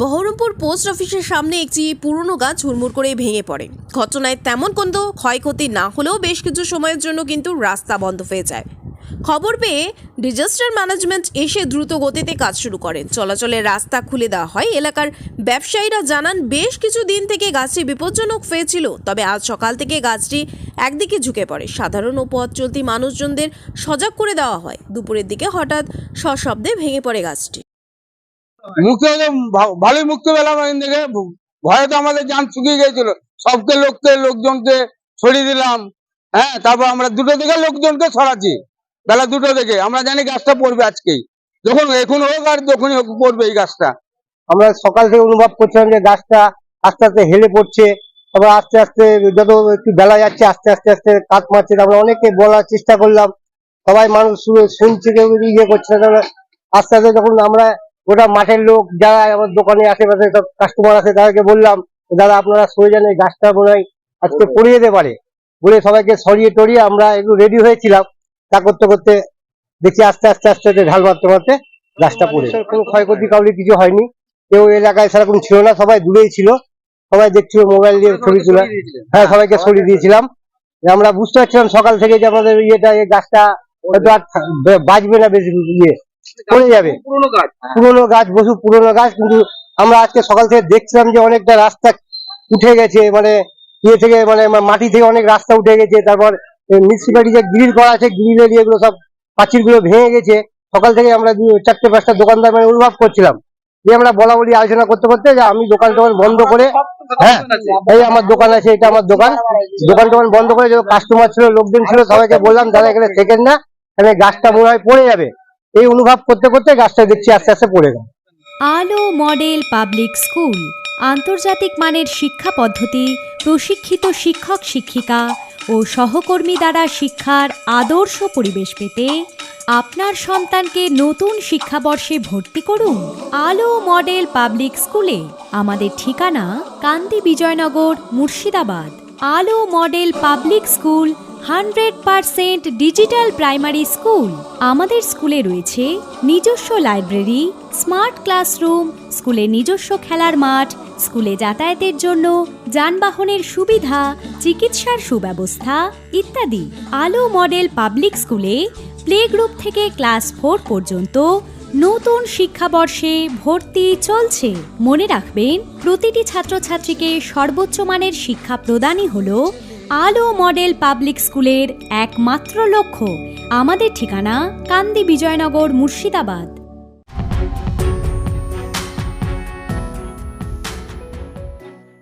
Baharampur post অফিসের সামনে একটি পুরনো গাছ ঝুরমুর করে ভেঙে পড়ে। ঘটনায় তেমন কোনো ক্ষয়ক্ষতি না হলেও বেশ কিছু সময়ের জন্য কিন্তু রাস্তা বন্ধ হয়ে যায়। খবর পেয়ে ডিজাস্টার ম্যানেজমেন্ট এসে দ্রুত গতিতে কাজ শুরু করেন। চলাচলের রাস্তা খুলে দেওয়া হয়। এলাকার ব্যবসায়ীরা জানান, বেশ কিছু দিন থেকে গাছটি বিপজ্জনক হয়েছিল, তবে আজ সকাল থেকে গাছটি একদিকে ঝুঁকে পড়ে। সাধারণ ও পথ চলতি মানুষজনদের সজাগ করে দেওয়া হয়। দুপুরের দিকে হঠাৎ সশব্দে ভেঙে পড়ে গাছটি। ভা- ভালোই মুক্তি পেলাম এখান থেকে ভয়ে তো আমাদের যান শুকিয়ে গিয়েছিল। সবকে লোককে লোকজনকে ছড়িয়ে দিলাম। হ্যাঁ তারপর আমরা দুটো থেকে লোকজনকে ছড়াচ্ছি বেলা দুটো থেকে। আমরা জানি গাছটা পড়বে আজকেই। যখন এখন হোক আর যখনই হোক পড়বে এই গাছটা। আমরা সকাল থেকে অনুভব করছিলাম যে গাছটা আস্তে আস্তে হেলে পড়ছে। তারপর আস্তে আস্তে যত একটু বেলা যাচ্ছে আস্তে আস্তে আস্তে কাত মারছে। আমরা অনেকে বলার চেষ্টা করলাম। সবাই মানুষ শুনে- শুনছে কেউ ইয়ে করছে না। আস্তে আস্তে যখন আমরা গোটা মাঠের লোক যারা আমার দোকানে আশেপাশে সব কাস্টমার আছে তাদেরকে বললাম দাদা আপনারা সরে যান এই গাছটা মনে হয় আজকে পড়িয়ে যেতে পারে। বলে সবাইকে সরিয়ে টরিয়ে আমরা একটু রেডি হয়েছিলাম। তা করতে করতে দেখি আস্তে আস্তে আস্তে আস্তে ঢাল মারতে মারতে গাছটা পড়ে। কোনো ক্ষয়ক্ষতি কাউরি কিছু হয়নি। কেউ এলাকায় সেরকম ছিল না সবাই দূরেই ছিল। সবাই দেখছিল মোবাইল দিয়ে ছবি তোলা। হ্যাঁ সবাইকে সরিয়ে দিয়েছিলাম। আমরা বুঝতে পারছিলাম সকাল থেকে যে আমাদের ইয়েটা এই গাছটা হয়তো আর বাঁচবে না বেশি ইয়ে। পড়ে যাবে। পুরোনো গাছ। পুরোনো গাছ বসু পুরোনো গাছ কিন্তু আমরা আজকে সকাল থেকে দেখছিলাম যে অনেকটা রাস্তা উঠে গেছে মানে ইয়ে থেকে মানে মাটি থেকে অনেক রাস্তা উঠে গেছে তারপর মিউনিসিপালিটি যে গ্রিল করা আছে গ্রিলের এগুলো সব পাঁচিলগুলো ভেঙে গেছে। সকাল থেকে আমরা চারটে পাঁচটা দোকানদার মানে অনুভব করছিলাম। যে আমরা বলা বলি আলোচনা করতে করতে যে আমি দোকান টোকান বন্ধ করে হ্যাঁ এই আমার দোকান আছে এটা আমার দোকান। দোকান টোকান বন্ধ করে যে কাস্টমার ছিল লোকজন ছিল সবাইকে বললাম দাদা এখানে থেকেন না এখানে গাছটা মনে হয় পড়ে যাবে। এই অনুভব করতে করতে গাছটা দেখছি আস্তে আস্তে পড়ে গেল। আলো মডেল পাবলিক স্কুল, আন্তর্জাতিক মানের শিক্ষা পদ্ধতি, প্রশিক্ষিত শিক্ষক শিক্ষিকা ও সহকর্মী দ্বারা শিক্ষার আদর্শ পরিবেশ পেতে আপনার সন্তানকে নতুন শিক্ষাবর্ষে ভর্তি করুন আলো মডেল পাবলিক স্কুলে। আমাদের ঠিকানা Kandi Bijoynagar, Murshidabad. Alo model public school hundred percent digital primary school. আমাদের স্কুলে রয়েছে নিজস্ব লাইব্রেরি, স্মার্ট ক্লাসরুম, স্কুলে নিজস্ব খেলার মাঠ, স্কুলে যাতায়াতের জন্য যানবাহনের সুবিধা, চিকিৎসার সুব্যবস্থা ইত্যাদি। আলো মডেল পাবলিক স্কুলে প্লে গ্রুপ থেকে ক্লাস ফোর পর্যন্ত নতুন শিক্ষাবর্ষে ভর্তি চলছে। মনে রাখবেন, প্রতিটি ছাত্রছাত্রীকে সর্বোচ্চ মানের শিক্ষা প্রদানই হল আলো মডেল পাবলিক স্কুলের একমাত্র লক্ষ্য আমাদের ঠিকানা কান্দি বিজয়নগর মুর্শিদাবাদ।